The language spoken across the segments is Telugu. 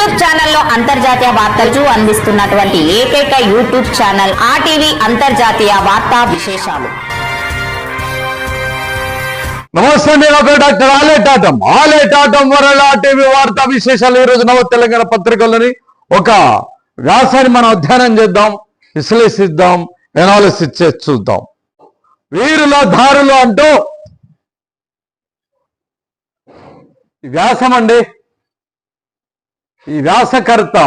యూట్యూబ్ ఛానల్లో అంతర్జాతీయ వార్తలు అందిస్తున్నటువంటి ఏకైక యూట్యూబ్ ఛానల్ ఆర్టీవీ అంతర్జాతీయ వార్తా విశేషాలు. నమస్తే నేను ఒక డాక్టర్ ఆలేటాటం ఆలేటాటం వరల టీవీ వార్తా విశేషాలు. ఈ రోజు నవ తెలంగాణ పత్రికల్లోని ఒక వ్యాసాన్ని మనం అధ్యయనం చేద్దాం విశ్లేషిద్దాం ఎనాలిసిస్ చేసి చూద్దాం. వీరుల దారులు అంటూ వ్యాసం అండి ఈ వ్యాసకర్త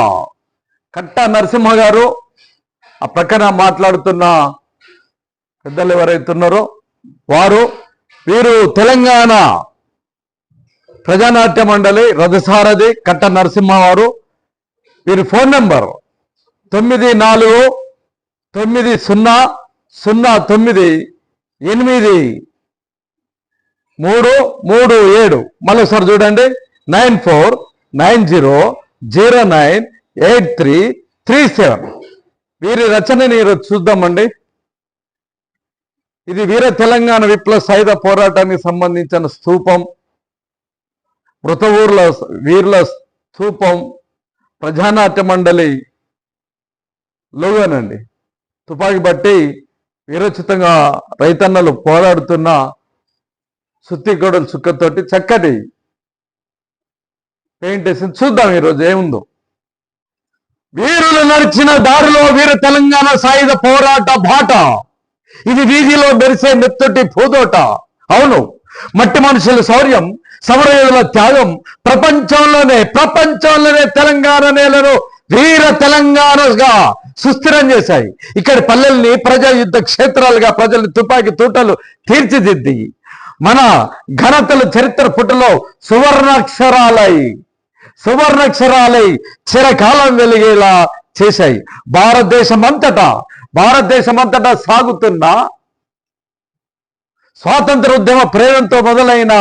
కట్ట నరసింహ గారు ఆ ప్రక్కన మాట్లాడుతున్న పెద్దలు ఎవరైతున్నారో వారు వీరు తెలంగాణ ప్రజానాట్య మండలి రథసారథి కట్ట నరసింహ వారు. వీరి ఫోన్ నెంబర్ తొమ్మిది నాలుగు తొమ్మిది సున్నా సున్నా తొమ్మిది ఎనిమిది మూడు మూడు ఏడు. మళ్ళీసారి చూడండి nine four nine zero zero nine eight three three seven. వీరి రచనని ఈరోజు చూద్దామండి. ఇది వీర తెలంగాణ విప్లవ సాయుధ పోరాటానికి సంబంధించిన స్తూపం మృతవూర్ల వీరుల స్థూపం. ప్రజానాట్య మండలి లోగోనండి. తుపాకీ బట్టి వీరోచితంగా రైతన్నలు పోరాడుతున్న సుత్తిగొడలు చుక్కతోటి చక్కటి పెయింట్ వేసి చూద్దాం ఈరోజు ఏముందో. వీరులు నడిచిన దారిలో వీర తెలంగాణ సాయుధ పోరాట బాట. ఇది వీధిలో మెరిసే మెత్తటి పూదోట అవును మట్టి మనుషుల శౌర్యం సమరయోధుల త్యాగం ప్రపంచంలోనే ప్రపంచంలోనే తెలంగాణ నేలను వీర తెలంగాణగా సుస్థిరం చేశాయి. ఇక్కడి పల్లెల్ని ప్రజా యుద్ధ క్షేత్రాలుగా ప్రజలు తుపాకీ తూటలు తీర్చిదిద్ది. మన ఘనతల చరిత్ర పుటలో సువర్ణాక్షరాలయ్యి సువర్ణక్షరాలై చిరకాలం వెలిగేలా చేశాయి. భారతదేశం అంతటా భారతదేశం అంతటా సాగుతున్న స్వాతంత్ర ఉద్యమ ప్రేరణతో మొదలైన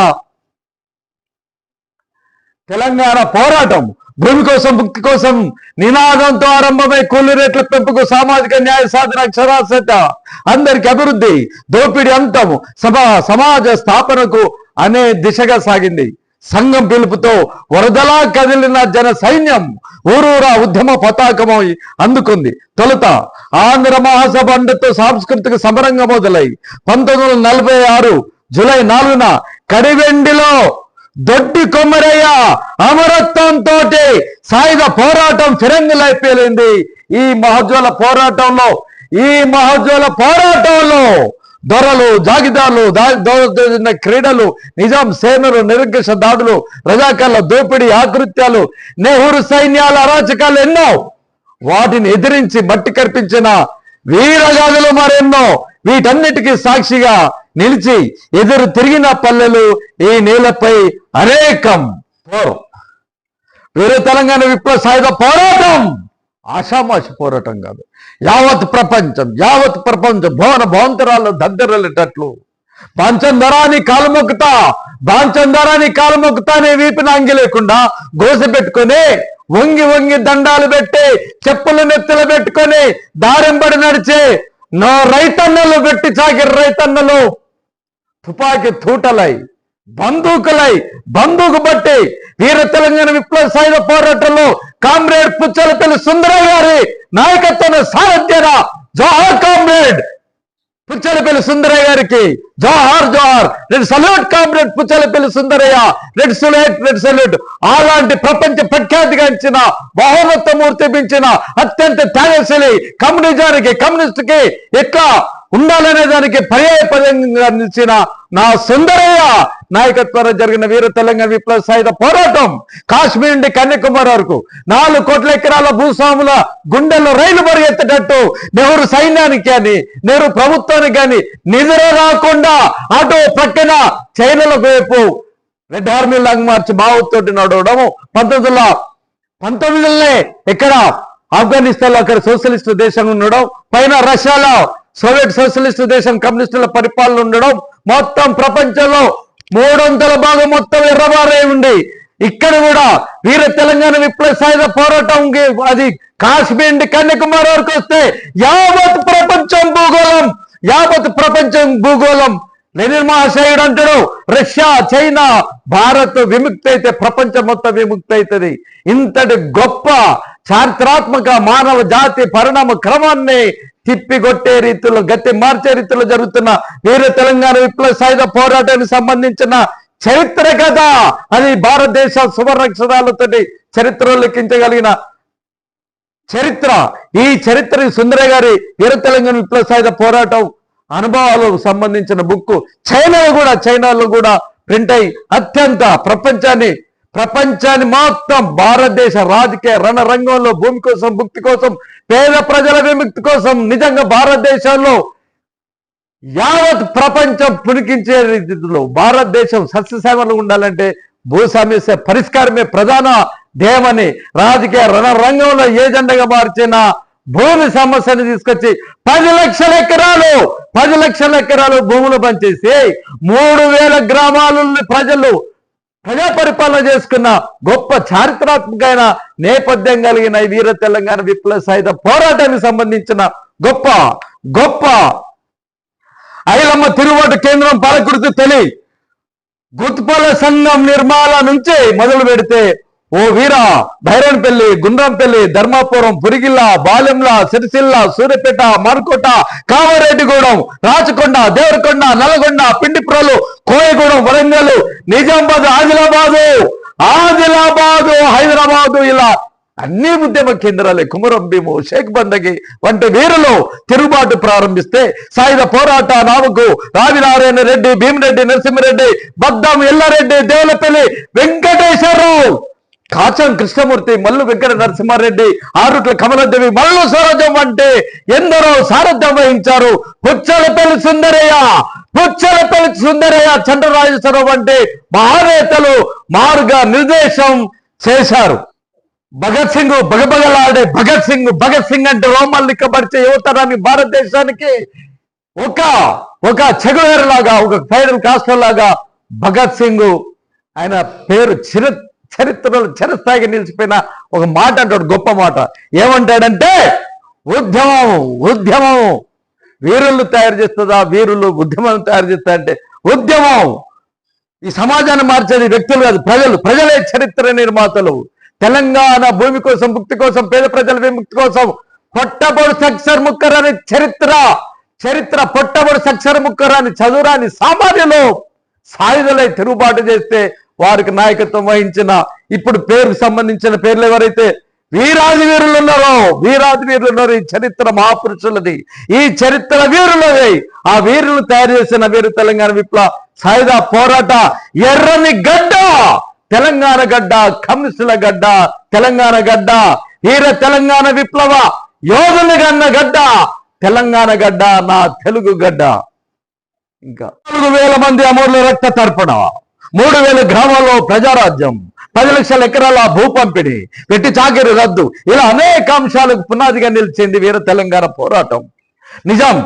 తెలంగాణ పోరాటం భూమి కోసం ముక్తి కోసం నినాదంతో ఆరంభమై కూలి రేట్ల పెంపుకు సామాజిక న్యాయ సాధన అక్షరాస్యత అందరికి అభివృద్ధి దోపిడి అంతము సభ సమాజ స్థాపనకు అనే దిశగా సాగింది. సంఘం పిలుపుతో వరదలా కదిలిన జన సైన్యం ఊరూరా ఉద్యమ పతాకమై అందుకుంది. తొలుత ఆంధ్ర మహాసభ అండతో సాంస్కృతిక సమరంగా మొదలై పంతొమ్మిది వందల నలభై ఆరు జూలై నాలుగున కడివెండిలో దొడ్డి కొమ్మరయ్య అమరత్వంతో సాయుధ పోరాటం ఫిరంగులై పేలింది ఈ మహోజ్వల పోరాటంలో ఈ మహోజ్వల పోరాటంలో దొరలు జాగిదారులు క్రీడలు నిజాం సేనలు నిరంకుశ దాడులు రజాకర్ల దోపిడీ ఆకృత్యాలు నెహ్రూ సైన్యాల అరాచకాలు ఎన్నో? వాటిని ఎదిరించి మట్టి కర్పించిన వీరగాథలు మరెన్నో? వీటన్నిటికీ సాక్షిగా నిలిచి ఎదురు తిరిగిన పల్లెలు ఈ నేలపై అనేకం. పోరు. తెలంగాణ విప్లవ సాయుధ పోరాటం! ఆషామాషి పోరాటం కాదు. యావత్ ప్రపంచం యావత్ ప్రపంచం భువన భవంతరాల్లో దగ్గరలేటట్లు పాంచందరాని కాలుమొక్కుతా బాంచందరాని కాలుమొక్కుతా అనే వీపిన అంగి లేకుండా గోసి పెట్టుకొని వంగి వంగి దండాలు పెట్టి చెప్పులు నెత్తులు పెట్టుకొని దారింబడి నడిచే నా రైతన్నలు పెట్టి చాకిరి రైతన్నలు తుపాకీ తూటలై బందూకులై బందూకు బట్టి వీర తెలంగాణ విప్లవ సాయుధ పోరాటంలో కామ్రేడ్ పుచ్చలపల్లి సుందరయ్య గారి నాయకత్వం సారథ్యన జోహార్ కామ్రేడ్ పుచ్చలపల్లి సుందరయ్య గారికి. జోహార్ జోహార్. Red salute comrade Puchalapalli Sundarayya. Red salute red salute. అలాంటి ప్రపంచ ప్రఖ్యాతిగాంచిన బహుమత్తమూర్తి పెంచిన అత్యంత త్యాగశీలి కమ్యూనిజానికి కమ్యూనిస్ట్కి ఎట్లా ఉండాలనే దానికి పర్యాయ పదంగా నిలిచిన నా సుందరయ్య నాయకత్వంలో జరిగిన వీర తెలంగాణ విప్లవ సాయుధ పోరాటం కాశ్మీర్ నుండి కన్యాకుమారి వరకు నాలుగు కోట్ల ఎకరాల భూస్వాముల గుండెల్లో రైలు పరిగెత్తేటట్టు నెహ్రూ సైన్యానికి కానీ నెహ్రూ ప్రభుత్వానికి కానీ నిద్ర రాకుండా అటు ప్రక్కన చైనాల వైపు రెడ్ ఆర్మీ లంగ్ మార్చి బావుతోటి నడవడము. పంతొమ్మిది వందల పంతొమ్మిదిలోనే ఎక్కడ ఆఫ్ఘనిస్తాన్లో అక్కడ సోషలిస్ట్ దేశం ఉండడం పైన రష్యాలో సోవియట్ సోషలిస్ట్ దేశం కమ్యూనిస్టుల పరిపాలన ఉండడం మొత్తం ప్రపంచంలో మూడొంతుల భాగం మొత్తం ఎర్రబారై ఉంది. ఇక్కడ కూడా వీర తెలంగాణ విప్లవ సాయుధ పోరాటం అది కాశ్మీర్ నుండి కన్యాకుమారి వరకు వస్తే యావత్ ప్రపంచం భూగోళం యావత్ ప్రపంచం భూగోళం. లెనిన్ మహాశయుడు అంటాడు రష్యా చైనా భారత్ విముక్తి అయితే ప్రపంచం మొత్తం విముక్తి అవుతుంది ఇంతటి గొప్ప చారిత్రాత్మక మానవ జాతి పరిణామ క్రమాన్ని తిప్పికొట్టే రీతిలో గట్టి మార్చే రీతిలో జరుగుతున్న వీర తెలంగాణ విప్లవ సాయుధ పోరాటానికి సంబంధించిన చరిత్ర కథ. అది భారతదేశ సువర్ణక్షరాలతోటి చరిత్ర లెక్కించగలిగిన చరిత్ర. ఈ చరిత్ర సుందర గారి వీర తెలంగాణ విప్లవ సాయుధ పోరాటం అనుభవాలకు సంబంధించిన బుక్ చైనాలో కూడా చైనాలో కూడా ప్రింట్ అయి అత్యంత ప్రపంచాన్ని ప్రపంచాన్ని మొత్తం భారతదేశ రాజకీయ రణరంగంలో భూమి కోసం ముక్తి కోసం పేద ప్రజల విముక్తి కోసం నిజంగా భారతదేశంలో యావత్ ప్రపంచం పునికించే రీతిలో భారతదేశం సస్యసేవలు ఉండాలంటే భూ సమస్య పరిష్కారమే ప్రధాన ధ్యేయమని రాజకీయ రణరంగంలో ఏజెండగా మార్చిన భూమి సమస్యను తీసుకొచ్చి పది లక్షల ఎకరాలు పది లక్షల ఎకరాలు భూములు పనిచేసి మూడు వేల గ్రామాలని ప్రజలు ప్రజా పరిపాలన చేసుకున్న గొప్ప చారిత్రాత్మకమైన నేపథ్యం కలిగిన వీర తెలంగాణ విప్లవ సాయుధ పోరాటానికి సంబంధించిన గొప్ప గొప్ప ఐలమ్మ తిరువాటు కేంద్రం పాలకృతి తొలి గుత్పల సంఘం నిర్మాణ నుంచి మొదలు పెడితే ఓ వీర భైరన్పల్లి గుండ్రంపల్లి ధర్మాపురం పురిగిల్ల బాలెంల సిరిసిల్ల సూర్యపేట మర్కోట కామారెడ్డిగూడెం రాచకొండ దేవరకొండ నల్గొండ పిండిప్రోలు కోయగూడెం వరంగల్ నిజామాబాద్ ఆదిలాబాదు ఆదిలాబాదు హైదరాబాదు ఇలా అన్ని ఉద్యమ కేంద్రాలే కుమరం భీము షేక్ బందగి వంటి వీరులు తిరుగుబాటు ప్రారంభిస్తే సాయుధ పోరాట నామకు రావినారాయణ రెడ్డి భీమిరెడ్డి నరసింహరెడ్డి బద్దం ఎల్లారెడ్డి దేవులపల్లి వెంకటేశ్వరరావు. కాచం కృష్ణమూర్తి మల్లు వెంకట నరసింహారెడ్డి ఆరుట్ల కమలదేవి మల్లు స్వరాజ్యం అంటే ఎందరో సారథ్యం వహించారు. పుచ్చలపల్లి సుందరయ్య పుచ్చలపల్లి సుందరయ్య చంద్రరాజేశ్వరరావు వంటి మహానేతలు మార్గ నిర్దేశం చేశారు. భగత్ సింగ్ బగబగలాడే భగత్ సింగ్ భగత్ సింగ్ అంటే రోమల్లిక్కబరిచే యువతరాన్ని భారతదేశానికి ఒక ఒక చెగువేరు లాగా ఒక ఫైడల్ కాస్టర్ లాగా భగత్ సింగ్ ఆయన పేరు చిర చరిత్రలో చరిత్రగా నిలిచిపోయిన ఒక మాట అంటాడు గొప్ప మాట. ఏమంటాడంటే ఉద్యమం ఉద్యమం. వీరులు తయారు చేస్తుందా? వీరులు ఉద్యమం తయారు చేస్తా అంటే ఉద్యమం. ఈ సమాజాన్ని మార్చేది వ్యక్తులు కాదు ప్రజలు. ప్రజలే చరిత్ర నిర్మాతలు. తెలంగాణ భూమి కోసం ముక్తి కోసం పేద ప్రజల విముక్తి కోసం పొట్టబొడు సక్సర్ ముక్కరాని చరిత్ర. చరిత్ర పొట్టబొడు సక్షర ముక్కరాని చదువురాని సామాన్యులు సాయుధులై తిరుగుబాటు చేస్తే వారికి నాయకత్వం వహించిన ఇప్పుడు పేరుకు సంబంధించిన పేర్లు ఎవరైతే వీరాది వీరులు ఉన్నారో వీరాది వీరులు ఉన్నారు ఈ చరిత్ర మహాపురుషులది. ఈ చరిత్ర వీరులది. ఆ వీరులను తయారు చేసిన వీరు తెలంగాణ విప్లవ సాయుధ పోరాట ఎర్రని గడ్డ తెలంగాణ గడ్డ కమ్యూనిస్టుల గడ్డ తెలంగాణ గడ్డ వీర తెలంగాణ విప్లవ యోధులు గన్న గడ్డ తెలంగాణ గడ్డ నా తెలుగు గడ్డ. ఇంకా నాలుగు వేల మంది అమరుల రక్త తర్పణ. మూడు వేల గ్రామాల్లో ప్రజారాజ్యం పది లక్షల ఎకరాల భూ పంపిణీ వెట్టి చాకిరి రద్దు ఇలా అనేక అంశాలకు పునాదిగా నిలిచింది వీర తెలంగాణ పోరాటం. నిజాం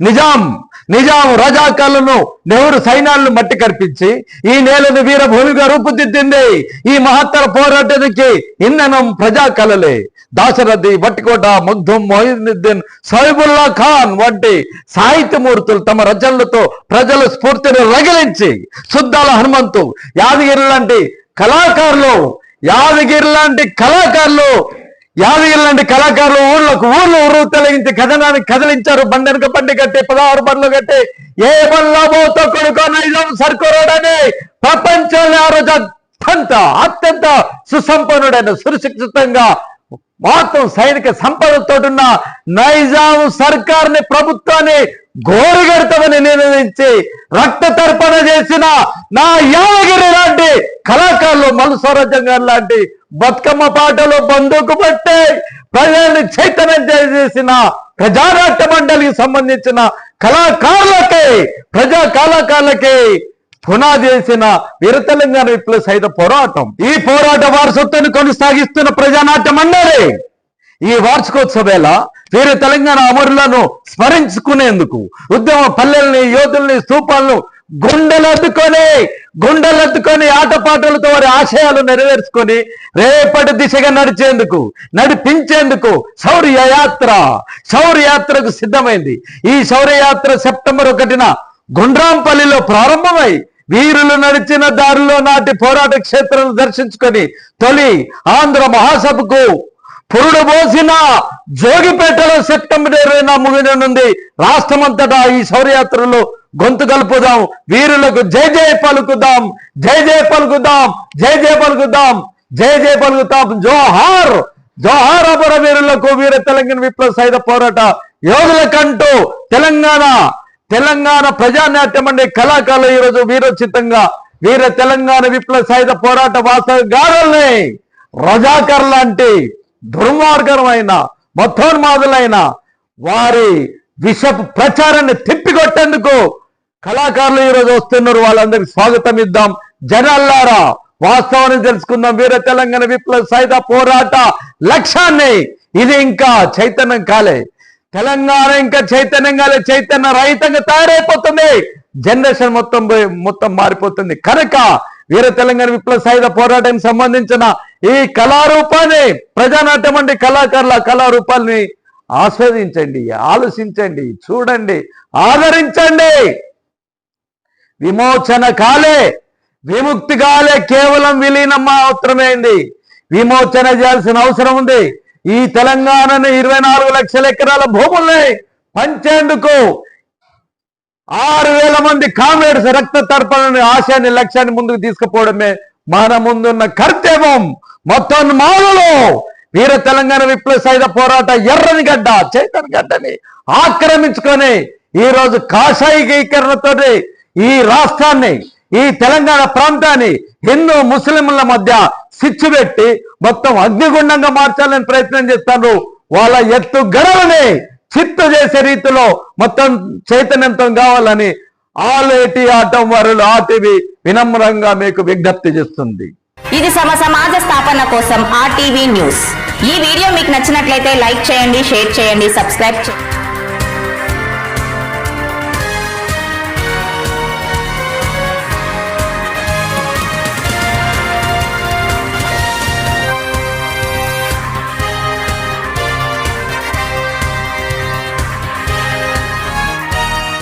నిజాం నిజాం రజాకాలను నెహ్రూ సైన్యాలను మట్టి కర్పించి ఈ నేలను వీరభూమిగా రూపుదిద్దింది ఈ మహత్తర పోరాటానికి ఇంధనం ప్రజా కళలే దాశరథి వట్టికోట మగ్ధుం మొహినుద్దీన్ సైబుల్లా ఖాన్ వంటి సాహిత్యమూర్తులు తమ రచనలతో ప్రజల స్ఫూర్తిని రగిలించి శుద్ధాల హనుమంతు యాదగిరి లాంటి కళాకారులు యాదగిరి లాంటి కళాకారులు యాదగిరి లాంటి కళాకారులు ఊళ్ళకు ఊళ్ళో ఊరు తొలగించి కథనాన్ని కదిలించారు. బండెనక బండి కట్టి పదహారు బండ్లు కట్టి. ఏ బండ్లో పోతో కొడుకో నైజాం సర్కోరోడని. ప్రపంచంలో ఆ రోజు అత్యంత అత్యంత సుసంపన్నుడైన సురక్షితంగా మొత్తం సైనిక సంపదతోటున్న నైజాం సర్కార్ని ప్రభుత్వాన్ని గోరుగడతామని నిర్ణయించి రక్త తర్పణ చేసిన నా యాదగిరి లాంటి కళాకారులు మల్లు లాంటి బతుకమ్మ పాటలు బందూకు పట్టే ప్రజల్ని చైతన్యం చేసిన ప్రజానాట్య మండలికి సంబంధించిన కళాకారులకే ప్రజా కళాకారులకే పునాది చేసిన వీర తెలంగాణ విప్లవ సైత పోరాటం. ఈ పోరాట వారసత్వాన్ని కొనసాగిస్తున్న ప్రజానాట్య మండలి ఈ వార్షికోత్సవ వేళ వీర తెలంగాణ అమరులను స్మరించుకునేందుకు ఉద్యమ పల్లెల్ని యోధుల్ని స్తూపాలను గుండెలద్దుకొని గుండెలెత్తుకొని ఆటపాటలతో వారి ఆశయాలు నెరవేర్చుకొని రేపటి దిశగా నడిచేందుకు నడిపించేందుకు శౌర్యయాత్ర శౌర్యయాత్రకు సిద్ధమైంది. ఈ శౌర్యయాత్ర సెప్టెంబర్ ఒకటిన గుండ్రాంపల్లిలో ప్రారంభమై వీరులు నడిచిన దారిలో నాటి పోరాట క్షేత్రం దర్శించుకొని తొలి ఆంధ్ర మహాసభకు పురుడు పోసిన జోగిపేటలో సెప్టెంబర్ ఇరవైన ముగినుంది రాష్ట్రమంతటా ఈ శౌర్యాత్రలో గొంతు కలుపుదాం. వీరులకు జై జై పలుకుదాం. జై జై పలుకుదాం. జై జై పలుకుదాం. జై జై పలుకుతాం. జోహార్! జోహార్ అపర వీరులకు వీర తెలంగాణ విప్లవ సైద పోరాట యోధులకంటూ తెలంగాణ తెలంగాణ ప్రజానాట్యం అనే కళాకారులు ఈరోజు వీరోచితంగా వీర తెలంగాణ విప్లవ సాయుధ పోరాట వాసగారుల్ని రజాకర్ లాంటి దుర్మార్గమైన మతోన్మాదులైన వారి విషపు ప్రచారాన్ని తిప్పికొట్టేందుకు కళాకారులు ఈరోజు వస్తున్నారు. వాళ్ళందరికి స్వాగతం ఇద్దాం. జనాల్లారా వాస్తవాన్ని తెలుసుకుందాం. వీర తెలంగాణ విప్లవ సాయుధ పోరాట లక్ష్యాన్ని. ఇది ఇంకా చైతన్యం కాలే. తెలంగాణ ఇంకా చైతన్యం కాలే. చైతన్య రహితంగా తయారైపోతుంది. జనరేషన్ మొత్తం పోయి- మొత్తం మారిపోతుంది. కనుక వీర తెలంగాణ విప్లవ సాయుధ పోరాటానికి సంబంధించిన ఈ కళారూపాన్ని ప్రజానాట్యం అంటే కళాకారుల కళారూపాల్ని ఆస్వాదించండి ఆలోచించండి చూడండి ఆదరించండి. విమోచన కాలే విముక్తి కాలే కేవలం విలీనం మాత్రమేంది విమోచన చేయాల్సిన అవసరం ఉంది. ఈ తెలంగాణను ఇరవై నాలుగు లక్షల ఎకరాల భూముల్ని పంచేందుకు ఆరు వేల మంది కామ్రేడ్స్ రక్త తర్పణని ఆశయాన్ని లక్ష్యాన్ని ముందుకు తీసుకుపోవడమే మన ముందున్న కర్తవ్యం. మొత్తం మాలలో వీర తెలంగాణ విప్లవ సైద పోరాట ఎర్రని గడ్డ చైతన్ గడ్డని ఆక్రమించుకొని ఈ రోజు కాషాయీకరణతో ఈ రాష్ట్రాన్ని ఈ తెలంగాణ ప్రాంతాన్ని హిందూ ముస్లింల మధ్య సిచ్చు పెట్టి మొత్తం అగ్నిగుండంగా మార్చాలని ప్రయత్నం చేస్తారు వాళ్ళ ఎత్తు గడవని చిత్తు చేసే రీతిలో మొత్తం చైతన్యంతో కావాలని ఆలేటి ఆటం వారులు ఆటివి వినమ్రంగా మీకు విజ్ఞప్తి చేస్తుంది. ఇది సమ సమాజ స్థాపన కోసం ఆర్టీవీ న్యూస్. ఈ వీడియో మీకు నచ్చినట్లయితే లైక్ చేయండి షేర్ చేయండి సబ్స్క్రైబ్ చేయండి